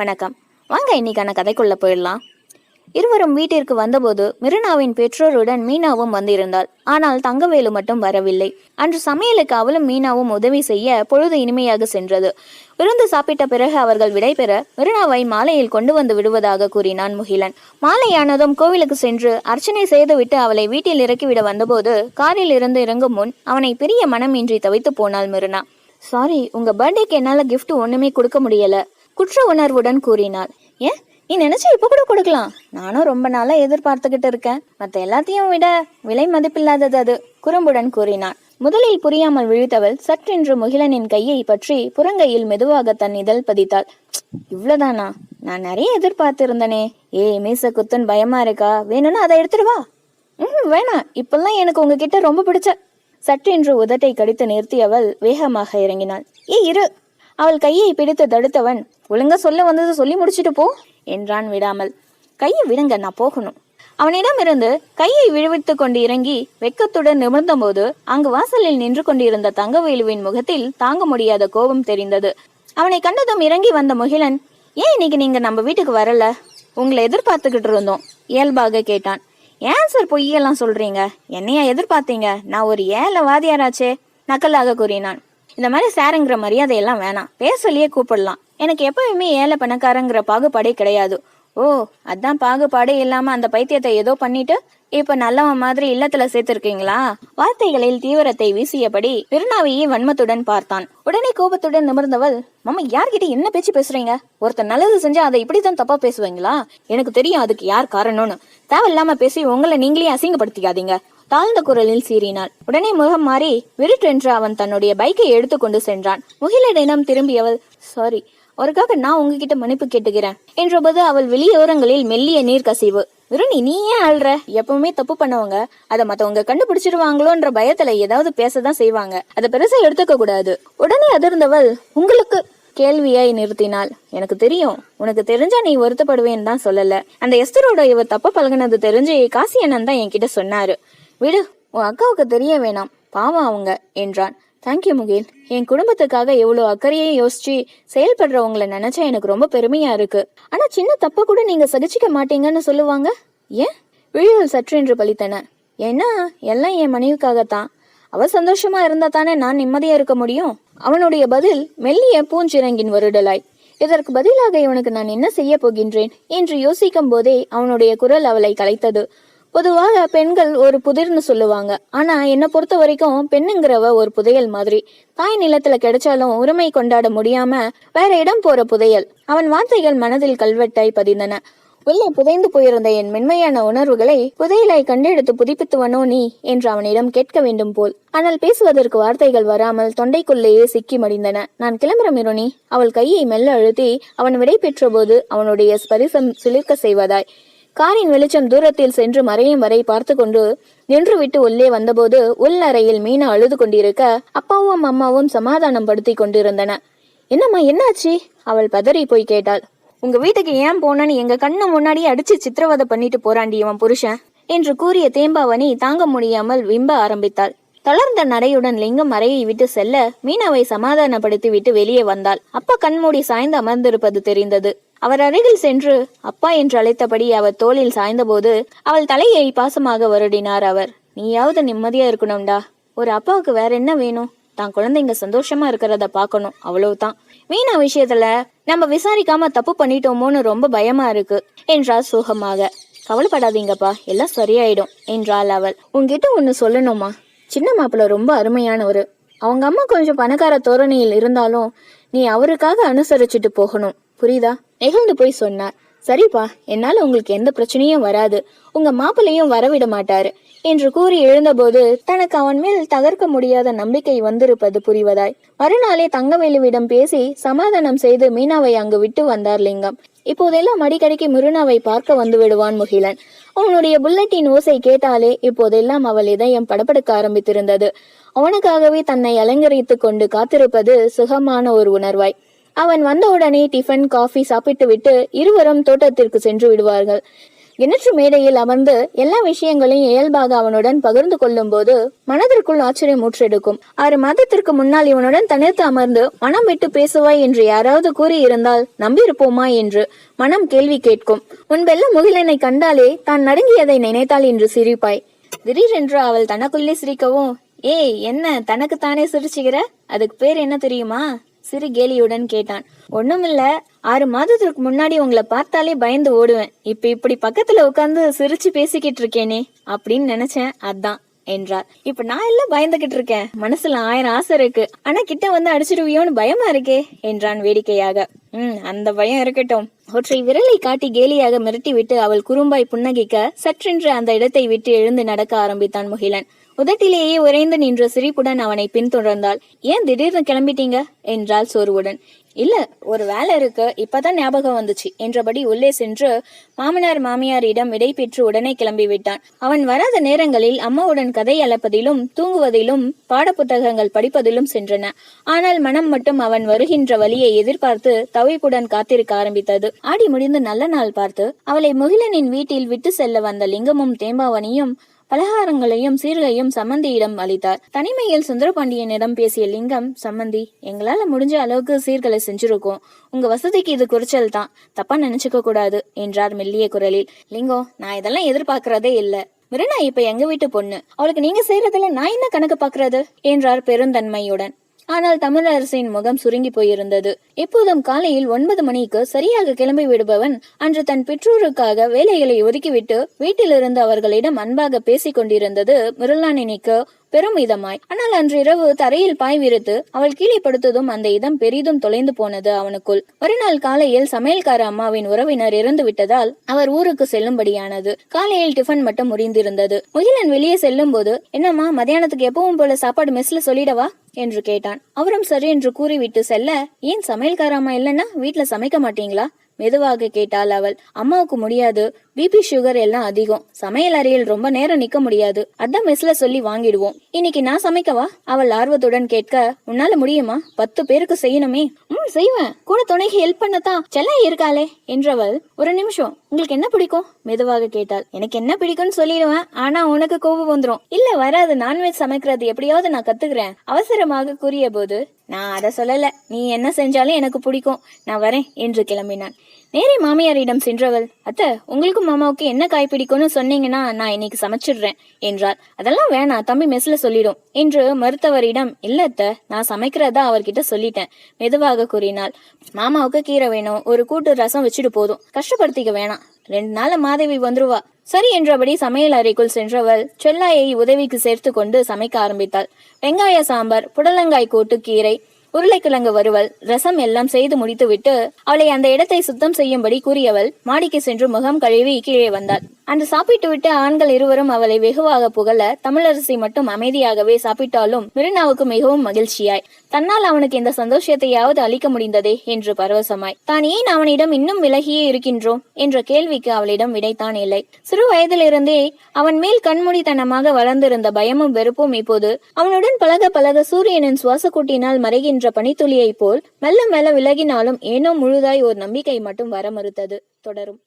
வணக்கம். வாங்க இன்னைக்கான கதைக்குள்ள போயிடலாம். இருவரும் வீட்டிற்கு வந்தபோது மிருனாவின் பெற்றோருடன் மீனாவும் வந்திருந்தாள். ஆனால் தங்கவேலு மட்டும் வரவில்லை. அன்று சமையலுக்கு அவளும் மீனாவும் உதவி செய்ய பொழுது இனிமையாக சென்றது. விருந்து சாப்பிட்ட பிறகு அவர்கள் விடைபெற மிருனாவை மாலையில் கொண்டு வந்து விடுவதாக கூறினான் முகிலன். மாலையானதும் கோவிலுக்கு சென்று அர்ச்சனை செய்துவிட்டு அவளை வீட்டில் இறக்கிவிட வந்தபோது காரில் இருந்து இறங்கும் முன் அவனை பிரிய மனமின்றி தவித்து போனாள் மிருனா. சாரி உங்க பர்த்டேக்கு என்னால கிஃப்ட் ஒண்ணுமே கொடுக்க முடியல. குற்ற உணர்வுடன் கூறினாள். ஏன்? நீ நினைச்சா இப்ப கூட கொடுக்கலாம். நானும் ரொம்ப நாளா எதிர்பார்த்துக்கிட்டு இருக்கேன். மத்த எல்லாத்தையும் விட விலை மதிப்பில்லாதது அது குறும்புடன் கூறினான் முதலில் புரியாமல் விழித்தவள் சற்றென்று முகிலனின் கையை பற்றி புறங்கையில் மெதுவாக தன் இதழ் பதித்தாள். இவ்வளவுதானா? நான் நிறைய எதிர்பார்த்திருந்தனே. ஏய் மீச குத்துன்னு பயமா இருக்கா? வேணும்னா அதை எடுத்துடுவா ம் வேணாம் இப்பெல்லாம் எனக்கு உங்ககிட்ட ரொம்ப பிடிச்ச. சற்றென்று உதட்டை கடித்து நிறுத்தியவள் வேகமாக இறங்கினாள். ஏ இரு. அவள் கையை பிடித்து தடுத்தவன் ஒழுங்கா சொல்ல வந்தது சொல்லி முடிச்சிட்டு போ என்றான் விடாமல். கையை விடுங்க நான் போகணும். அவனிடமிருந்து கையை விழுவித்து கொண்டு இறங்கி வெக்கத்துடன் நிமிர்ந்தபோது அங்கு வாசலில் நின்று கொண்டிருந்த தங்கவேலுவின் முகத்தில் தாங்க முடியாத கோபம் தெரிந்தது. அவனை கண்டதும் இறங்கி வந்த முகிலன் ஏன் இன்னைக்கு நீங்க நம்ம வீட்டுக்கு வரல? உங்களை எதிர்பார்த்துக்கிட்டு இருந்தோம் இயல்பாக கேட்டான். ஏன் சார் பொய்யெல்லாம் சொல்றீங்க? என்னையா எதிர்பார்த்தீங்க? நான் ஒரு ஏழை வாதியாராச்சே நக்கலாக கூறினான். இந்த மாதிரி சாருங்கிற மரியாதையெல்லாம் வேணாம். பேர் சொல்லியே கூப்பிடலாம். எனக்கு எப்பவுமே ஏழை பணக்காரங்கிற பாகுபாடே கிடையாது. ஓ அதான் பாகுபாடே இல்லாம அந்த பைத்தியத்தை ஏதோ பண்ணிட்டு இப்ப நல்லவன் மாதிரி இல்லத்துல சேர்த்திருக்கீங்களா? வார்த்தைகளில் தீவிரத்தை வீசியபடி திருநாவையை வன்மத்துடன் பார்த்தான். உடனே கோபத்துடன் நிமிர்ந்தவள் மாமா யார்கிட்ட என்ன பேச்சு பேசுறீங்க? ஒருத்தர் நல்லது செஞ்சா அதை இப்படித்தான் தப்பா பேசுவீங்களா? எனக்கு தெரியும் அதுக்கு யார் காரணம்னு. தேவையில்லாம பேசி உங்களை நீங்களே அசிங்கப்படுத்திக்காதீங்க. தாழ்ந்த குரலில் சீறினாள். உடனே முகம் மாறி விருட்டென்று அவன் தன்னுடைய பைக்கை எடுத்துக்கொண்டு சென்றான். முகிலிடம் திரும்பியவள் சாரி ஒருக்காக நான் உங்ககிட்ட மன்னிப்பு கேட்டுக்கிறேன் என்றபோது அவள் வெளியோரங்களில் மெல்லிய நீர் கசிவு. விருணி நீ ஏன் அழுற? எப்பவுமே தப்பு பண்ணவங்க அதை மத்தவங்க கண்டுபிடிச்சிருவாங்களோன்ற பயத்துல ஏதாவது பேசதான் செய்வாங்க. அதை பெருசா எடுத்துக்க கூடாது. உடனே அதிர்ந்தவள் உங்களுக்கு கேள்வியாய் நிறுத்தினாள். எனக்கு தெரியும் உனக்கு தெரிஞ்சா நீ வருத்தப்படுவேன்னு தான் சொல்லல. அந்த எஸ்தரோட இவ தப்ப பழகுனது தெரிஞ்சு காசி அண்ணன் தான் என்கிட்ட சொன்னாரு. விடு உன் அக்காவுக்கு தெரிய வேணாம். பாவம் அவங்க என்றான். தேங்க்யூ முகில். என் குடும்பத்துக்காக எவ்வளோ அக்கறையே யோசிச்சு செயல்படுறவங்கள நினைச்சா எனக்கு ரொம்ப பெருமையா இருக்கு. ஆனா சின்ன தப்ப கூட நீங்க சகிச்சிக்க மாட்டீங்கன்னு சொல்லுவாங்க? ஏன்? விழிகள் சற்றென்று பலித்தன. ஏன்னா எல்லாம் என் மனைவிக்காகத்தான். அவ சந்தோஷமா இருந்தா தானே நான் நிம்மதியா இருக்க முடியும்? அவனுடைய பதில் மெல்லிய பூஞ்சிறங்கின் வருடலாய். இதற்கு பதிலாக இவனுக்கு நான் என்ன செய்ய போகின்றேன்? என்று யோசிக்கும் போதே அவனுடைய குரல் அவளை கலைத்தது. பொதுவாக பெண்கள் ஒரு புதிர்னு சொல்லுவாங்க. ஆனா என்னை பொறுத்த வரைக்கும் பெண்ணுங்கிறவ ஒரு புதையல் மாதிரி. தாய் நிலத்துல கிடைச்சாலும் உரிமை கொண்டாட முடியாம வேற இடம் போற புதையல். அவன் வார்த்தைகள் மனதில் கல்வெட்டாய் பதிந்தன. உள்ளே புதைந்து போயிருந்த என் மென்மையான உணர்வுகளை புதையலாய் கண்டெடுத்து புதுப்பித்துவனோ நீ என்று அவனிடம் கேட்க வேண்டும் போல். ஆனால் பேசுவதற்கு வார்த்தைகள் வராமல் தொண்டைக்குள்ளேயே சிக்கி மடிந்தன. நான் கிளம்புற மிருணி அவள் கையை மெல்ல அழுத்தி அவன் விடை பெற்றபோது அவனுடைய ஸ்பரிசம் சிலிர்க்க செய்வதாய். காரின் வெளிச்சம் தூரத்தில் சென்று மறையும் வரை பார்த்து கொண்டு நின்றுவிட்டு உள்ளே வந்தபோது உள்ளறையில் மீனா அழுது கொண்டிருக்க அப்பாவும் அம்மாவும் சமாதானம் படுத்தி கொண்டிருந்தன. என்னம்மா என்னாச்சு? அவள் பதறி போய் கேட்டாள். உங்க வீட்டுக்கு ஏன் போனன்னு எங்க கண்ணு முன்னாடி அடிச்சு சித்திரவதை பண்ணிட்டு போறாண்டி இவன் புருஷன்? என்று கூறிய தேம்பாவணி தாங்க முடியாமல் விம்ப ஆரம்பித்தாள். தளர்ந்த நடையுடன் லிங்கம் அறையை விட்டு செல்ல மீனாவை சமாதானப்படுத்தி விட்டு வெளியே வந்தாள். அப்பா கண்மூடி சாய்ந்து அமர்ந்திருப்பது தெரிந்தது. அவர் அருகில் சென்று அப்பா என்று அழைத்தபடி அவர் தோளில் சாய்ந்தபோது அவள் தலையை பாசமாக வருடினார் அவர். நீயாவது நிம்மதியா இருக்கணும்டா. ஒரு அப்பாவுக்கு வேற என்ன வேணும்? தான் குழந்தைங்க சந்தோஷமா இருக்கிறத பார்க்கணும். அவ்வளவுதான். மீனா விஷயத்துல நம்ம விசாரிக்காம தப்பு பண்ணிட்டோமோன்னு ரொம்ப பயமா இருக்கு என்றார் சோகமாக. கவலைப்படாதீங்கப்பா. எல்லாம் சரியாயிடும் என்றாள் அவள். உன்கிட்ட ஒன்னு சொல்லணுமா? சின்ன மாப்பிள்ள ரொம்ப அருமையானவர். அவங்க அம்மா கொஞ்சம் பணக்கார தோரணையில் இருந்தாலும் நீ அவருக்காக அனுசரிச்சுட்டு போகணும். புரியுதா? நெகிழ்ந்து போய் சொன்னார். சரிப்பா என்னால உங்களுக்கு எந்த பிரச்சனையும் வராது. உங்க மாப்பிள்ளையும் வரவிட மாட்டாரு. என்று கூறி எழுந்தபோது தனக்கு அவன் மேல் தகர்க்க முடியாத நம்பிக்கை வந்திருப்பது புரிவதாய். மறுநாளே தங்கவேலுவிடம் பேசி சமாதானம் செய்து மீனாவை அங்கு விட்டு வந்தார் லிங்கம். இப்போதெல்லாம் அடிக்கடிக்கு மிருனாவை பார்க்க வந்து விடுவான் முகிலன். அவனுடைய புல்லட்டின் ஓசை கேட்டாலே இப்போதெல்லாம் அவள் இதயம் படபடக்க ஆரம்பித்திருந்தது. அவனுக்காகவே தன்னை அலங்கரித்துக் கொண்டு காத்திருப்பது சுகமான ஒரு உணர்வாய். அவன் வந்தவுடனே டிஃபன் காஃபி சாப்பிட்டுவிட்டு இருவரும் தோட்டத்திற்கு சென்று விடுவார்கள். கிணற்று மேடையில் அமர்ந்து எல்லா விஷயங்களையும் இயல்பாக அவனுடன் பகிர்ந்து கொள்ளும் போது மனதிற்குள் ஆச்சரியம் ஊற்றெடுக்கும். ஆறு மாதத்திற்கு முன்னால் இவனுடன் தனித்து அமர்ந்து மனம் விட்டு பேசுவாய் என்று யாராவது கூறியிருந்தால் நம்பியிருப்போமா என்று மனம் கேள்வி கேட்கும். முன்பெல்லாம் முகிலனை கண்டாலே தான் நடுங்கியதை நினைத்தாள் என்று சிரிப்பாய். திடீரென்று அவள் தனக்குள்ளே சிரிக்கவும் ஏய் என்ன தனக்குத்தானே சிரிச்சுக்கிற? அதுக்கு பேர் என்ன தெரியுமா? சிறு கேலியுடன் கேட்டான். ஒண்ணுமில்ல ஆறு மாதத்துக்கு முன்னாடி உங்களை பார்த்தாலே பயந்து ஓடுவேன். இப்ப இப்படி பக்கத்துல உட்காந்து சிரிச்சு பேசிக்கிட்டு இருக்கேனே அப்படின்னு நினைச்சேன். அதான். என்றார் இப்ப நான் எல்லாம் பயந்துகிட்டு இருக்கேன். மனசுல ஆயிரம் ஆசை இருக்கு. ஆனா கிட்ட வந்து அடிச்சிடுவியோன்னு பயமா இருக்கே என்றான் வேடிக்கையாக. உம் அந்த பயம் இருக்கட்டும். ஒற்றை விரலை காட்டி கேலியாக மிரட்டிவிட்டு அவள் குறும்பாய் புன்னகிக்க சற்றென்று அந்த இடத்தை விட்டு எழுந்து நடக்க ஆரம்பித்தான் முகிலன். உதட்டிலேயே உறைந்து நின்ற சிரிப்புடன் அவனை பின்தொடர்ந்தாள். ஏன் திடீர்னு கிளம்பிட்டீங்க? என்றாள் சோர்வுடன். இல்ல ஒரு வேலை இருக்கு இப்பதான் ஞாபகம் வந்துச்சு என்றபடி உள்ளே சென்று மாமனார் மாமியாரிடம் விடை பெற்று உடனே கிளம்பி விட்டான். அவன் வராத நேரங்களில் அம்மாவுடன் கதை அளப்பதிலும் தூங்குவதிலும் பாடப்புத்தகங்கள் படிப்பதிலும் சென்றன. ஆனால் மனம் மட்டும் அவன் வருகின்ற வழியை எதிர்பார்த்து தவிப்புடன் காத்திருக்க ஆரம்பித்தது. ஆடி முடிந்து நல்ல நாள் பார்த்து அவளை முகிலனின் வீட்டில் விட்டு செல்ல வந்த லிங்கமும் தேம்பாவணியும் பலகாரங்களையும் சீர்களையும் சம்மந்தியிடம் அளித்தார். தனிமையில் சுந்தரபாண்டியனிடம் பேசிய லிங்கம் சம்மந்தி எங்களால முடிஞ்ச அளவுக்கு சீர்களை செஞ்சிருக்கோம். உங்க வசதிக்கு இது குறைச்சல் தான். தப்பா நினைச்சுக்க கூடாது என்றார் மெல்லிய குரலில். லிங்கம் நான் இதெல்லாம் எதிர்பார்க்கறதே இல்ல. மிருனா இப்ப எங்க வீட்டு பொண்ணு. அவளுக்கு நீங்க செய்யறதுல நான் என்ன கணக்கு பாக்குறது? என்றார் பெருந்தன்மையுடன். ஆனால் தமிழரசின் முகம் சுருங்கி போயிருந்தது. எப்போதும் காலையில் ஒன்பது மணிக்கு சரியாக கிளம்பி விடுபவன் அன்று தன் பெற்றோருக்காக வேலைகளை ஒதுக்கிவிட்டு வீட்டிலிருந்து அவர்களிடம் அன்பாக பேசிக் கொண்டிருந்தது மிருளானினிக்கு பெரும் இதமாய். ஆனால் அன்று இரவு தரையில் பாய் விரித்து அவள் கீழே படுத்ததும் அந்த இதம் பெரிதும் தொலைந்து போனது அவனுக்குள். மறுநாள் காலையில் சமையல்கார அம்மாவின் உறவினர் இறந்து விட்டதால் அவர் ஊருக்கு செல்லும்படியானது. காலையில் டிஃபன் மட்டும் முறிந்திருந்தது. முகிலன் வெளியே செல்லும் போது என்னம்மா மத்தியானத்துக்கு எப்பவும் போல சாப்பாடு மெஸ்ல சொல்லிடவா? என்று கேட்டான். அவரும் சரி என்று கூறிவிட்டு செல்ல ஏன் சமையல்கார அம்மா இல்லைன்னா வீட்ல சமைக்க மாட்டீங்களா? மெதுவாக கேட்டாள் அவள். அம்மாவுக்கு முடியாது. பிபி சுகர் எல்லாம் அதிகம். சமையல் அறையில் ரொம்ப நேரம் நிக்க முடியாது. அதான் மெஸ்ல சொல்லி வாங்கிடுவோம். இன்னைக்கு நான் சமைக்கவா? அவள் ஆர்வத்துடன் கேட்க உன்னால முடியுமா? பத்து பேருக்கு செய்யணுமே. ம் செய்வேன். கூட துணைக்கு ஹெல்ப் பண்ணத்தான் செல்ல இருக்காளே என்றவள் ஒரு நிமிஷம். உங்களுக்கு என்ன பிடிக்கும்? மெதுவாக கேட்டாள். எனக்கு என்ன பிடிக்கும்னு சொல்லிடுவேன். ஆனா உனக்கு கோபம் வந்துரும். இல்ல வராது. நான்வெஜ் சமைக்கிறது எப்படியாவது நான் கத்துக்கிறேன். அவசரமாக கூறிய போது நான் அதை சொல்லல. நீ என்ன செஞ்சாலும் எனக்கு பிடிக்கும். நான் வரேன் என்று கிளம்பினான் நேரே மாமியாரிடம் சென்றவள் அத்தை உங்களுக்கும் மாமாவுக்கு என்ன காய் பிடிக்கும்னு சொன்னீங்கன்னா நான் இன்னைக்கு சமைச்சிடுறேன் என்றார் அதெல்லாம் வேணாம் தம்பி மெஸ்ல சொல்லிடும் என்று மருத்துவரிடம் இல்ல அத்தை நான் சமைக்கிறதா அவர்கிட்ட சொல்லிட்டேன் மெதுவாக கூறினாள். மாமாவுக்கு கீரை வேணும் ஒரு கூட்டு ரசம் வச்சுட்டு போதும் கஷ்டப்படுத்திக்க வேணாம் ரெண்டு நாள் மாதவி வந்துருவா. சரி என்றபடி சமையல் அறைக்குள் சென்றவள் செல்லாயை உதவிக்கு சேர்த்து கொண்டு சமைக்க ஆரம்பித்தாள். வெங்காய சாம்பார் புடலங்காய் கூட்டு கீரை உருளைக்கிழங்கு வறுவல் ரசம் எல்லாம் செய்து முடித்துவிட்டு அவளை அந்த இடத்தை சுத்தம் செய்யும்படி கூறியவள் மாடிக்கு சென்று முகம் கழுவி கீழே வந்தாள். அன்று சாப்பிட்டுவிட்டு ஆண்கள் இருவரும் அவளை வெகுவாக புகழ தமிழரசி மட்டும் அமைதியாகவே சாப்பிட்டாலும் மிருனாவுக்கு மிகவும் மகிழ்ச்சியாய். தன்னால் அவனுக்கு இந்த சந்தோஷத்தையாவது அளிக்க முடிந்ததே என்று பரவசமாய். தான் ஏன் அவனிடம் இன்னும் விலகியே இருக்கின்றோம்? என்ற கேள்விக்கு அவளிடம் விடைத்தான் இல்லை. சிறு வயதிலிருந்தே அவன் மேல் கண்மூடித்தனமாக வளர்ந்திருந்த பயமும் வெறுப்பும் இப்போது அவனுடன் பழக பழக சூரியனின் சுவாசக்கூட்டினால் மறைகின்ற பனித்துளியைப் போல் மெல்ல மெல்ல விலகினாலும் ஏனோ முழுதாய் ஒரு நம்பிக்கை மட்டும் வர மறுத்தது. தொடரும்.